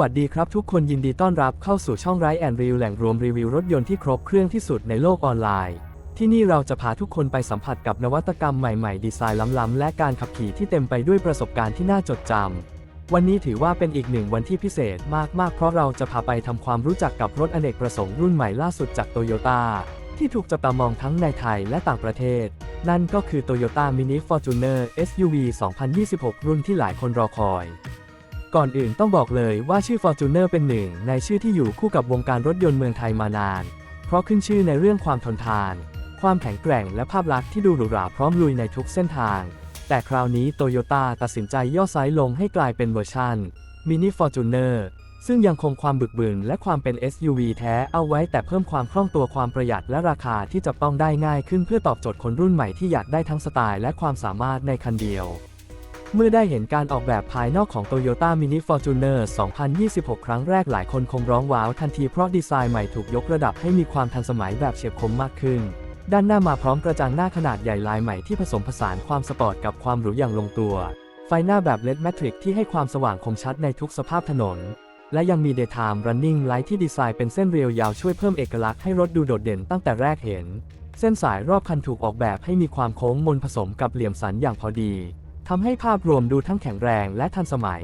วัสดีครับทุกคนยินดีต้อนรับเข้าสู่ช่องไรแอนรีวิวแหล่งรวมรีวิวรถยนต์ที่ครบเครื่องที่สุดในโลกออนไลน์ ที่นี่เราจะพาทุกคนไปสัมผัสกับนวัตกรรมใหม่ๆ ดีไซน์ล้ำๆ และการขับขี่ที่เต็มไปด้วยประสบการณ์ที่น่าจดจำ วันนี้ถือว่าเป็นอีกหนึ่งวันที่พิเศษมากๆ เพราะเราจะพาไปทำความรู้จักกับรถอเนกประสงค์รุ่นใหม่ล่าสุดจากโตโยต้าที่ถูกจับตามองทั้งในไทยและต่างประเทศ นั่นก็คือ Toyota Mini Fortuner SUV 2026 รุ่นที่หลายคนรอคอย ก่อนอื่นต้องบอกเลยว่าชื่อ Fortuner เป็นหนึ่งในชื่อที่อยู่คู่กับวงการรถยนต์เมืองไทยมานาน เพราะขึ้นชื่อในเรื่องความทนทาน ความแข็งแกร่งและภาพลักษณ์ที่ดูหรูหราพร้อมลุยในทุกเส้นทาง แต่คราวนี้โตโยต้าตัดสินใจย่อไซส์ลงให้กลายเป็นเวอร์ชัน Mini Fortuner ซึ่งยังคงความบึกบึนและความเป็น SUV แท้เอาไว้แต่เพิ่มความคล่องตัวความประหยัดและราคาที่จะต้องได้ง่ายขึ้นเพื่อตอบโจทย์คนรุ่นใหม่ที่อยากได้ทั้งสไตล์และความสามารถในคันเดียว เมื่อได้เห็นการออกแบบภายนอกของ Toyota Mini Fortuner 2026 ครั้งแรกหลายคนคงร้องว้าวทันทีเพราะดีไซน์ใหม่ถูกยกระดับให้มีความทันสมัยแบบเฉียบคมมากขึ้น ด้านหน้ามาพร้อมกระจังหน้าขนาดใหญ่ลายใหม่ที่ผสมผสานความสปอร์ตกับความหรูอย่างลงตัว ไฟหน้าแบบ LED Matrix ที่ให้ความสว่างคมชัดในทุกสภาพถนน และยังมี Daytime Running Light ที่ดีไซน์เป็นเส้นเรียวยาวช่วยเพิ่มเอกลักษณ์ให้รถดูโดดเด่นตั้งแต่แรกเห็น เส้นสายรอบคันถูกออกแบบให้มีความโค้งมนผสมกับเหลี่ยมสันอย่างพอดี ทำให้ภาพรวมดูทั้งแข็งแรงและทันสมัย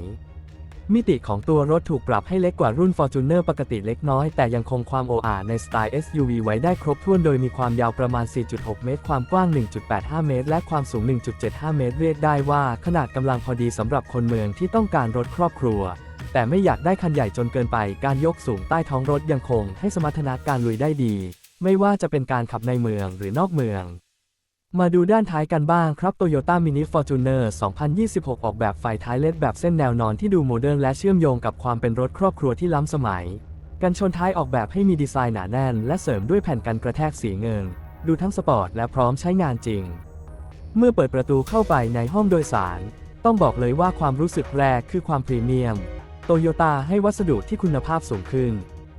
มิติของตัวรถถูกปรับให้เล็กกว่ารุ่น Fortuner ปกติเล็กน้อย แต่ยังคงความโออาในสไตล์ SUV ไว้ได้ครบถ้วนโดยมีความยาวประมาณ 4.6 เมตร ความกว้าง 1.85 เมตร และความสูง 1.75 เมตร เรียกได้ว่าขนาดกำลังพอดีสำหรับคนเมืองที่ต้องการรถครอบครัวแต่ไม่อยากได้คันใหญ่จนเกินไป การยกสูงใต้ท้องรถยังคงให้สมรรถนะการลุยได้ดี ไม่ว่าจะเป็นการขับในเมืองหรือนอกเมือง มาดูด้านท้ายกันบ้างครับ Toyota Mini Fortuner 2026 ออกแบบไฟท้ายเลดแบบเส้นแนวนอนที่ดูโมเดิร์นและเชื่อมโยงกับความเป็นรถครอบครัวที่ล้ำสมัย กันชนท้ายออกแบบให้มีดีไซน์หนาแน่น และเสริมด้วยแผ่นกันกระแทกสีเงิน ดูทั้งสปอร์ตและพร้อมใช้งานจริง เมื่อเปิดประตูเข้าไปในห้องโดยสาร ต้องบอกเลยว่าความรู้สึกแรกคือความพรีเมียมโตโยต้าให้วัสดุที่คุณภาพสูงขึ้น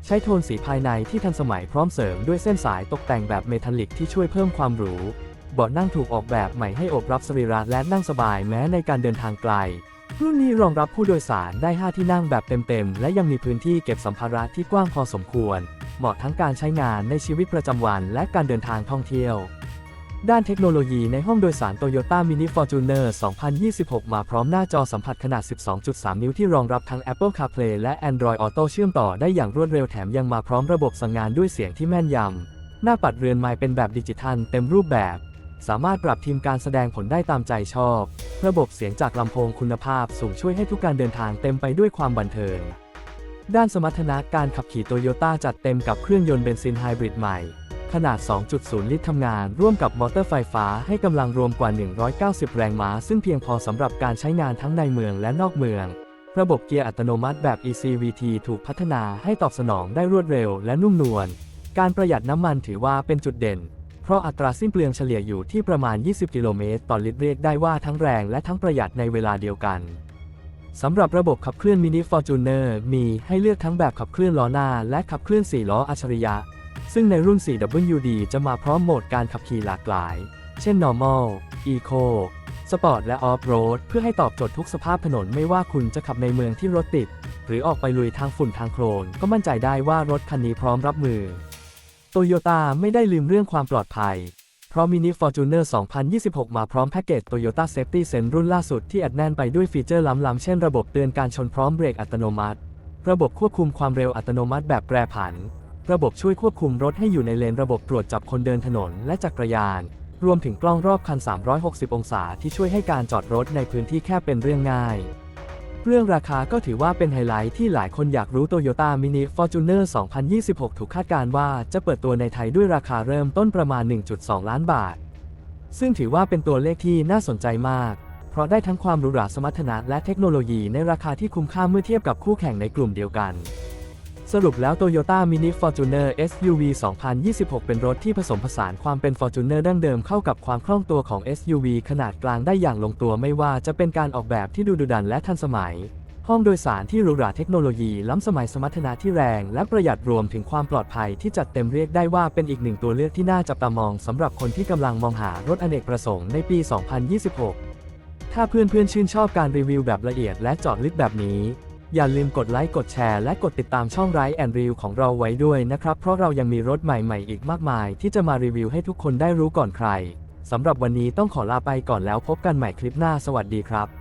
ใช้โทนสีภายในที่ทันสมัยพร้อมเสริมด้วยเส้นสายตกแต่งแบบเมทัลลิกที่ช่วยเพิ่มความหรู บาะนั่งถูกออกแบบใหม่ให้อบรับสรีระและนั่งสบายแม้ในการเดินทางไกล รุ่นนี้รองรับผู้โดยสารได้ 5 ที่นั่งแบบเต็มๆ และยังมีพื้นที่เก็บสัมภาระที่กว้างพอสมควร เหมาะทั้งการใช้งานในชีวิตประจำวันและการเดินทางท่องเที่ยว ด้านเทคโนโลยีในห้องโดยสาร Toyota Mini Fortuner 2026 มาพร้อมหน้าจอสัมผัสขนาด 12.3 นิ้วที่รองรับทั้ง Apple CarPlay และ Android Auto เชื่อมต่อได้อย่างรวดเร็วแถมยังมาพร้อมระบบสั่งงานด้วยเสียงที่แม่นยำหน้าปัดเรือนไม้เป็นแบบดิจิทัลเต็มรูปแบบ สามารถปรับทีมการแสดงผลได้ตามใจชอบ ระบบเสียงจากลำโพงคุณภาพสูงช่วยให้ทุกการเดินทางเต็มไปด้วยความบันเทิง ด้านสมรรถนะการขับขี่โตโยต้าจัดเต็มกับเครื่องยนต์เบนซินไฮบริดใหม่ ขนาด 2.0 ลิตรทำงานร่วมกับมอเตอร์ไฟฟ้าให้กำลังรวมกว่า 190 แรงม้า ซึ่งเพียงพอสำหรับการใช้งานทั้งในเมืองและนอกเมือง ระบบเกียร์อัตโนมัติแบบ ECVT ถูกพัฒนาให้ตอบสนองได้รวดเร็วและนุ่มนวล การประหยัดน้ำมันถือว่าเป็นจุดเด่น ราะอัตราสิ้นเปลืองเฉลี่ยอยู่ที่ประมาณ 20 กิโลเมตรต่อลิตรเรียกได้ว่าทั้งแรงและทั้งประหยัดในเวลาเดียวกันสำหรับระบบขับเคลื่อน Mini Fortuner มีให้เลือกทั้งแบบขับเคลื่อนล้อหน้า และขับเคลื่อน 4 ล้ออัจฉริยะ ซึ่งในรุ่น 4WD จะมาพร้อมโหมดการขับขี่หลากหลาย เช่น Normal Eco Sport และ Off-road เพื่อให้ตอบโจทย์ทุกสภาพถนนไม่ว่าคุณจะขับในเมืองที่รถติด หรือออกไปลุยทางฝุ่นทางโคลนก็มั่นใจได้ว่ารถคันนี้พร้อมรับมือ โตโยต้าไม่ได้ลืมเรื่องความปลอดภัย เพราะ Mini Fortuner 2026 มาพร้อมแพ็กเกจ Toyota Safety Sense รุ่นล่าสุดที่อัดแน่นไปด้วยฟีเจอร์ล้ำๆ เช่นระบบเตือนการชนพร้อมเบรกอัตโนมัติ ระบบควบคุมความเร็วอัตโนมัติแบบแปรผัน ระบบช่วยควบคุมรถให้อยู่ในเลนระบบตรวจจับคนเดินถนนและจักรยาน รวมถึงกล้องรอบคัน 360 องศาที่ช่วยให้การจอดรถในพื้นที่แคบเป็นเรื่องง่าย เรื่องราคาก็ถือว่าเป็นไฮไลท์ที่หลายคนอยากรู้ Toyota Mini Fortuner 2026 ถูกคาดการณ์ว่าจะเปิดตัวในไทยด้วยราคาเริ่มต้นประมาณ 1.2 ล้านบาท ซึ่งถือว่าเป็นตัวเลขที่น่าสนใจมาก เพราะได้ทั้งความหรูหราสมรรถนะและเทคโนโลยีในราคาที่คุ้มค่าเมื่อเทียบกับคู่แข่งในกลุ่มเดียวกัน สรุปแล้ว Toyota Mini Fortuner SUV 2026 เป็นรถที่ผสมผสานความเป็น Fortuner ดั้งเดิมเข้ากับความคล่องตัวของ SUV ขนาดกลางได้อย่างลงตัวไม่ว่าจะเป็นการออกแบบที่ดูดุดันและทันสมัย ห้องโดยสารที่หรูหราเทคโนโลยีล้ำสมัยสมรรถนะที่แรงและประหยัดรวมถึงความปลอดภัยที่จัดเต็มเรียกได้ว่าเป็นอีกหนึ่งตัวเลือกที่น่าจับตามองสำหรับคนที่กำลังมองหารถอเนกประสงค์ในปี 2026 ถ้าเพื่อนๆชื่นชอบการรีวิวแบบละเอียดและเจาะลึกแบบนี้ อย่าลืมกดไลค์กดแชร์และกดติดตามช่องไรแอนรีวของเราไว้ด้วยนะครับ เพราะเรายังมีรถใหม่ๆ อีกมากมาย ที่จะมารีวิวให้ทุกคนได้รู้ก่อนใครสำหรับวันนี้ต้องขอลาไปก่อนแล้วพบกันใหม่คลิปหน้าสวัสดีครับ